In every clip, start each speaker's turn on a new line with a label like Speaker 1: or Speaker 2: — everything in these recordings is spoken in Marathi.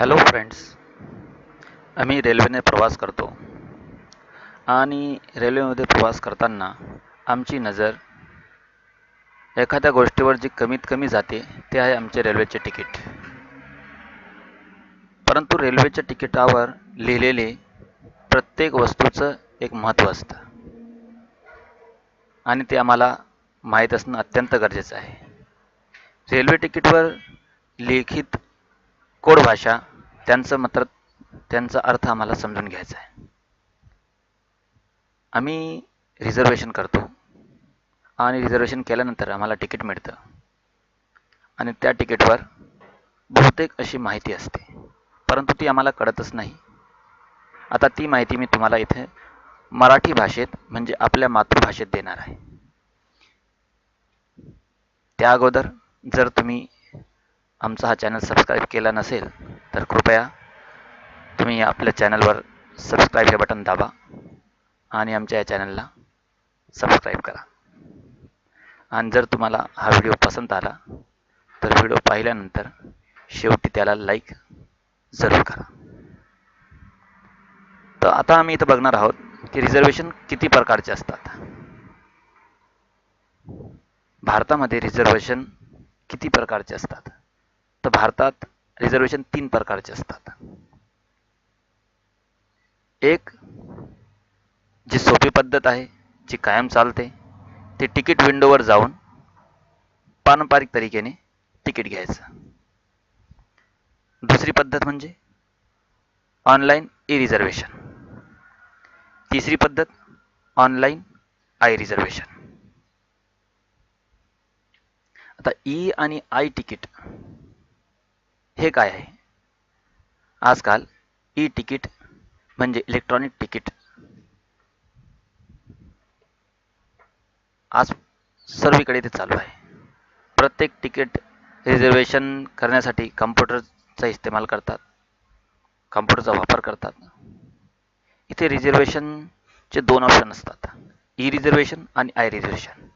Speaker 1: हॅलो फ्रेंड्स आम्ही रेल्वेने प्रवास करतो. आणि रेल्वेमध्ये प्रवास करताना आमची नजर एखाद्या गोष्टीवर जी कमीत कमी जाते ते आहे आमचे रेल्वेचे तिकीट परंतु रेल्वेच्या तिकिटावर लिहिलेले प्रत्येक वस्तूचं एक महत्त्व असतं. आणि ते आम्हाला माहीत असणं अत्यंत गरजेचं आहे. रेल्वे तिकीटवर लिखित कोड भाषा त्यांचं मात्र त्यांचा अर्थ आम्हाला समजून घ्यायचा आहे. आम्ही रिझर्वेशन करतो. आणि रिझर्वेशन केल्यानंतर आम्हाला तिकीट मिळतं. आणि त्या तिकीटवर बहुतेक अशी माहिती असते. परंतु ती आम्हाला कळतच नाही. आता ती माहिती मी तुम्हाला इथे मराठी भाषेत म्हणजे आपल्या मातृभाषेत देणार आहे. त्या अगोदर जर तुम्ही आमचा हा चॅनल सबस्क्राईब केला नसेल तर कृपया तुम्ही आपल्या चॅनलवर सबस्क्राईब हे बटन दाबा आणि आमच्या या चॅनलला सबस्क्राईब करा. आणि जर तुम्हाला हा व्हिडिओ पसंत आला तर व्हिडिओ पाहिल्यानंतर शेवटी त्याला लाईक जरूर करा. तर आता आम्ही इथं बघणार आहोत की रिझर्वेशन किती प्रकारचे असतात. भारतामध्ये रिझर्वेशन किती प्रकारचे असतात? तर भारतात रिझर्वेशन तीन प्रकारचे असतात. एक जी सोपी पद्धत आहे जी कायम चालते ते तिकीट विंडोवर जाऊन पारंपरिक तरीकेने तिकीट घ्यायचं. दुसरी पद्धत म्हणजे ऑनलाईन ई रिझर्वेशन तिसरी पद्धत ऑनलाईन आय रिझर्वेशन आता ई आणि आय तिकीट हे काय आहे? आजकाल ई तिकीट म्हणजे इलेक्ट्रॉनिक तिकीट आज सर्वीकडे ते चालू आहे. प्रत्येक तिकीट रिझर्वेशन करण्यासाठी कम्प्युटरचा इस्तेमाल करतात. कम्प्युटरचा वापर करतात. इथे रिझर्वेशनचे दोन ऑप्शन असतात. ई रिझर्वेशन आणि आय रिझर्वेशन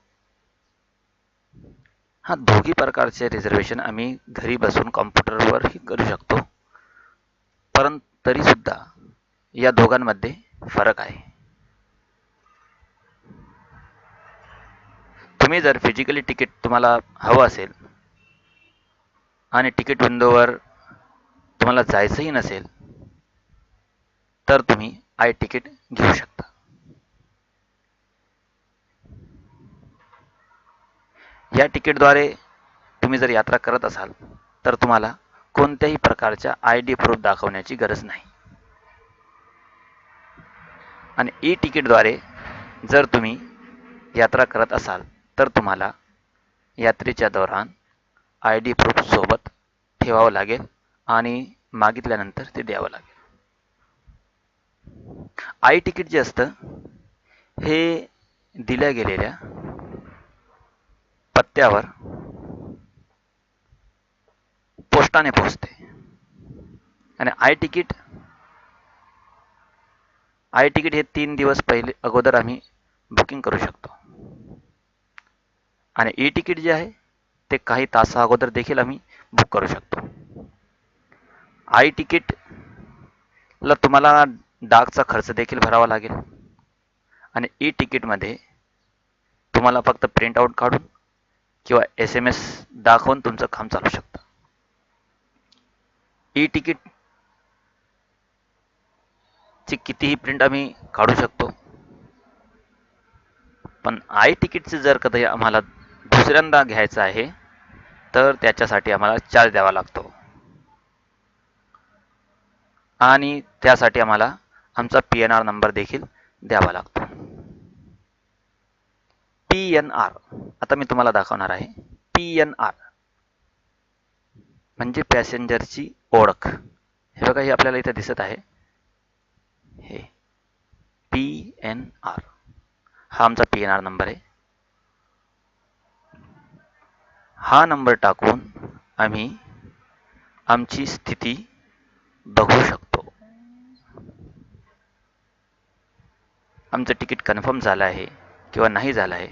Speaker 1: हा दोघी प्रकारचे रिझर्वेशन आम्ही घरी बसून कॉम्प्युटरवरही करू शकतो. परंतु तरीसुद्धा या दोघांमध्ये फरक आहे. तुम्ही जर फिजिकली तिकीट तुम्हाला हवं असेल आणि तिकीट विंडोवर तुम्हाला जायचंही नसेल तर तुम्ही आय तिकीट घेऊ शकता. या तिकीटद्वारे तुम्ही जर यात्रा करत असाल तर तुम्हाला कोणत्याही प्रकारच्या आय डी प्रूफ दाखवण्याची गरज नाही. आणि ई तिकीटद्वारे जर तुम्ही यात्रा करत असाल तर तुम्हाला यात्रेच्या दौरान आय डी प्रूफ सोबत ठेवावं लागेल आणि मागितल्यानंतर ते द्यावं लागेल. आय तिकीट जे असतं हे दिल्या गेलेल्या पत्त्यावर पोस्टाने पोचते. आणि आय तिकीट आय तिकीट हे तीन दिवस पहिले अगोदर आम्ही बुकिंग करू शकतो. आणि ई तिकीट जे आहे ते काही तासा अगोदर देखील आम्ही बुक करू शकतो. आय तिकीटला तुम्हाला डाकचा खर्च देखील भरावा लागेल. आणि ई तिकीटमध्ये तुम्हाला फक्त प्रिंट आऊट काढून किंवा एस एम एस दाखवून तुमचं काम चालू शकतं. ई तिकीट ची कितीही प्रिंट आम्ही काढू शकतो. पण आय तिकीटचं जर कधी आम्हाला दुसऱ्यांदा घ्यायचं आहे तर त्याच्यासाठी आम्हाला चार्ज द्यावा लागतो. आणि त्यासाठी आम्हाला आमचा पी एन आर नंबर देखील द्यावा लागतो. पी एन आर आता मी तुम्हाला दाखवणार आहे. पी एन आर म्हणजे पॅसेंजरची ओळख. हे बघा हे आपल्याला इथे दिसत आहे. हे पी एन आर हा आमचा पी एन आर नंबर आहे. हा नंबर टाकून आम्ही आमची स्थिती बघू शकतो. आमचं तिकीट कन्फर्म झालं आहे किंवा नाही झालं आहे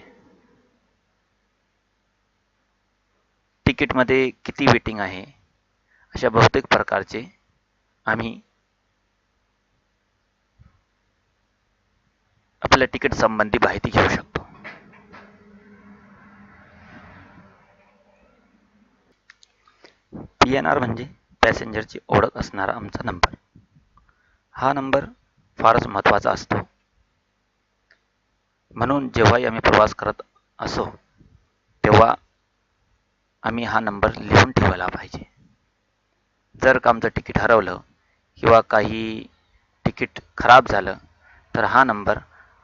Speaker 1: तिकीटमध्ये किती वेटिंग आहे? अशा बहुतेक प्रकारचे आम्ही आपल्या तिकीट संबंधी माहिती घेऊ शकतो. पी एन आर म्हणजे पॅसेंजरची ओळख असणारा आमचा नंबर. हा नंबर फारच महत्त्वाचा असतो. म्हणून जेव्हाही आम्ही प्रवास करत असो तेव्हा आम्ही हा नंबर लिहून ठेवायला पाहिजे. जर का आमचं तिकीट हरवलं किंवा काही तिकीट खराब झालं तर हा नंबर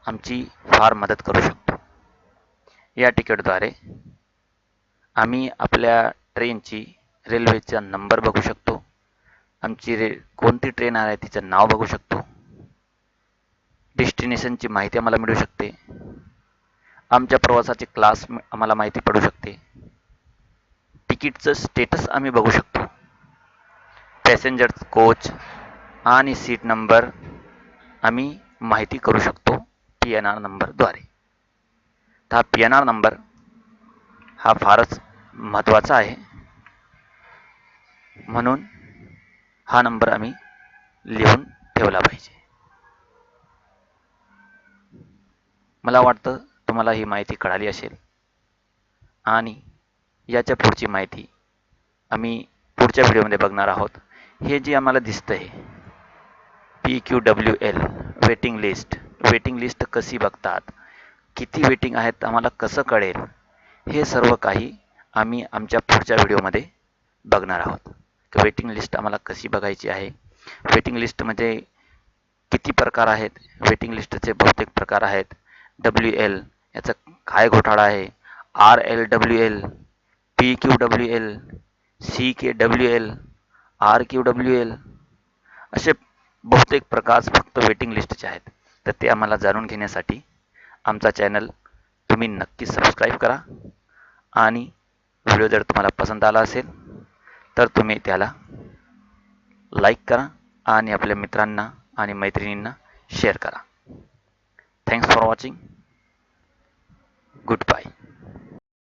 Speaker 1: आमची फार मदत करू शकतो. या तिकीटद्वारे आम्ही आपल्या ट्रेनची रेल्वेचा नंबर बघू शकतो. आमची रे कोणती ट्रेन आहे तिचं नाव बघू शकतो. डेस्टिनेशनची माहिती आम्हाला मिळू शकते. आमच्या प्रवासाचे क्लास आम्हाला माहिती पडू शकते. तिकीटचं स्टेटस आम्ही बघू शकतो. पॅसेंजर कोच आणि सीट नंबर आम्ही माहिती करू शकतो पी एन आर नंबरद्वारे तर हा पी एन आर नंबर हा फारच महत्त्वाचा आहे. म्हणून हा नंबर आम्ही लिहून ठेवला पाहिजे. मला वाटतं तुम्हाला ही माहिती कळाली असेल. आणि याच्या पुढची माहिती आम्ही पुढच्या व्हिडिओमध्ये बघणार आहोत. हे जे आम्हाला दिसतं आहे P Q W L waiting list waiting list कशी बघतात किती वेटिंग आहेत आम्हाला कसं कळेल हे सर्व काही आम्ही आमच्या पुढच्या व्हिडिओमध्ये बघणार आहोत. की वेटिंग लिस्ट आम्हाला कशी बघायची आहे? वेटिंग लिस्टमध्ये किती प्रकार आहेत? वेटिंग लिस्टचे बहुतेक प्रकार आहेत. डब्ल्यू एल याचा काय घोटाळा आहे? R L W L P Q W L C K W L R Q W L असे बहुतेक प्रकार फक्त वेटिंग लिस्टचे आहेत. तर ते आम्हाला जाणून घेण्यासाठी आमचा चॅनल तुम्ही नक्की सबस्क्राईब करा. आणि व्हिडिओ जर तुम्हाला पसंत आला असेल तर तुम्ही त्याला लाईक करा आणि आपल्या मित्रांना आणि मैत्रिणींना शेअर करा. Thanks for watching good bye